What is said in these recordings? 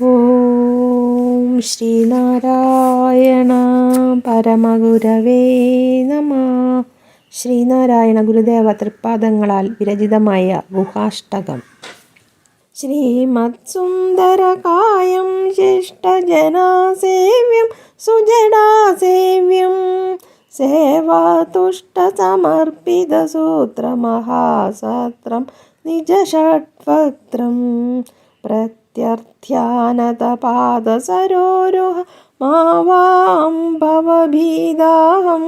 ഓം ശ്രീനാരായണ പരമഗുരവേ നമ. ശ്രീനാരായണ ഗുരുദേവ തൃപ്പാദങ്ങളാൽ വിരചിതമായ ഗുഹാഷ്ടകം. ശ്രീമത്സുന്ദരകായം ശിഷ്ടജനാസേവ്യം സുജടാസേവ്യം സേവാതുഷ്ടസമർപ്പിതസൂത്രമഹാസത്രം പ്രത്യർത്ഥ്യാനതപാദസരോരുഹ മാവാം ഭവഭീദാഹം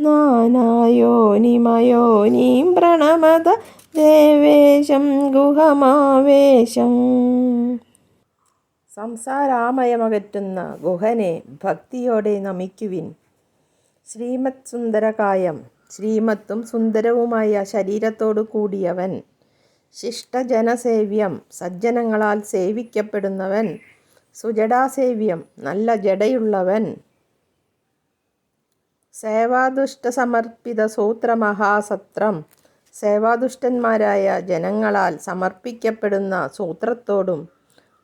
നാനായോനിമയോനീം പ്രണമത ദേവേശം ഗുഹമാവേശം. സംസാരാമയമകറ്റുന്ന ഗുഹനെ ഭക്തിയോടെ നമിക്കുവിൻ. ശ്രീമത് സുന്ദരകായം ശ്രീമത്തും സുന്ദരവുമായ ശരീരത്തോടു കൂടിയവൻ ശിഷ്ടജനസേവ്യം സജ്ജനങ്ങളാൽ സേവിക്കപ്പെടുന്നവൻ. സുജടാസേവ്യം നല്ല ജടയുള്ളവൻ. സേവാദുഷ്ടസമർപ്പിത സൂത്രമഹാസത്രം. സേവാദുഷ്ടന്മാരായ ജനങ്ങളാൽ സമർപ്പിക്കപ്പെടുന്ന സൂത്രത്തോടും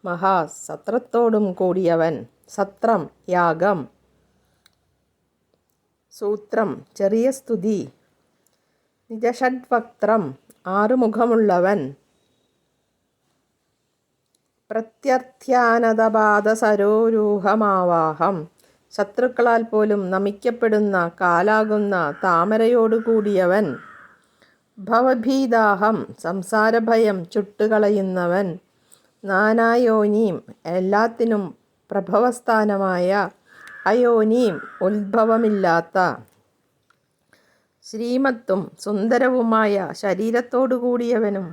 മഹാസത്രത്തോടും കൂടിയവൻ. സത്രം യാഗം. സൂത്രം ചെറിയ സ്തുതി. നിജഷഡ്വക്ത്രം. ആറുമുഖമുള്ളവൻ. പ്രത്യർത്ഥ്യാനതപാദസരോരൂഹമാവാഹം ശത്രുക്കളാൽ പോലും നമിക്കപ്പെടുന്ന കാലാകുന്ന താമരയോടുകൂടിയവൻ. ഭവഭീതാഹം സംസാരഭയം ചുട്ടുകളയുന്നവൻ. നാനായോനിയും എല്ലാത്തിനും പ്രഭവസ്ഥാനമായ അയോനിയും ഉത്ഭവമില്ലാത്ത ശ്രീമത്തും സുന്ദരവുമായ ശരീരത്തോടുകൂടിയവനും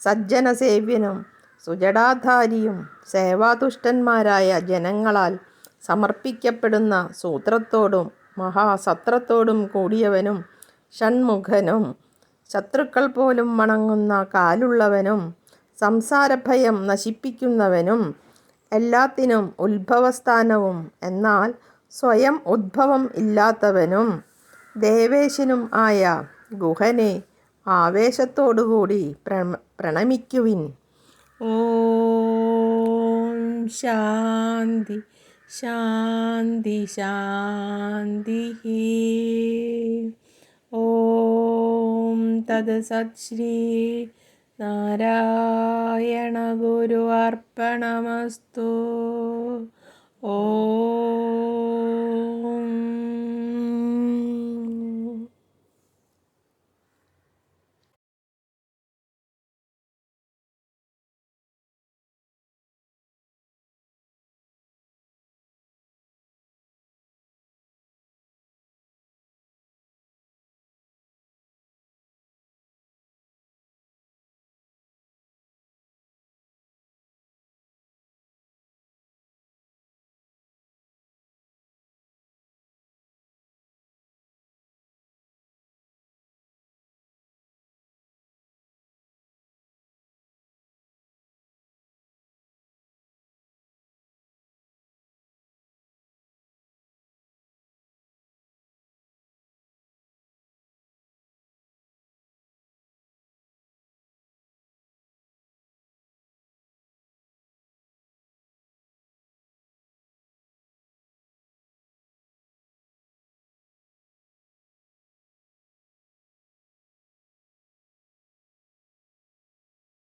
സജ്ജനസേവ്യനും സുജടാധാരിയും സേവാതുഷ്ടന്മാരായ ജനങ്ങളാൽ സമർപ്പിക്കപ്പെടുന്ന സൂത്രത്തോടും മഹാസത്രത്തോടും കൂടിയവനും ഷൺമുഖനും ശത്രുക്കൾ പോലും വണങ്ങുന്ന കാലുള്ളവനും സംസാരഭയം നശിപ്പിക്കുന്നവനും എല്ലാത്തിനും ഉത്ഭവസ്ഥാനവും എന്നാൽ സ്വയം ഉദ്ഭവം ഇല്ലാത്തവനും ദേവേശനും ആയ ഗുഹനെ ആവേശത്തോടുകൂടി പ്രണമിക്കുവിൻ. ഓം ശാന്തി ശാന്തി ശാന്തി ഓം തത് ശ്രീ നാരായണ ഗുരു അർപ്പണമസ്തു. ഓം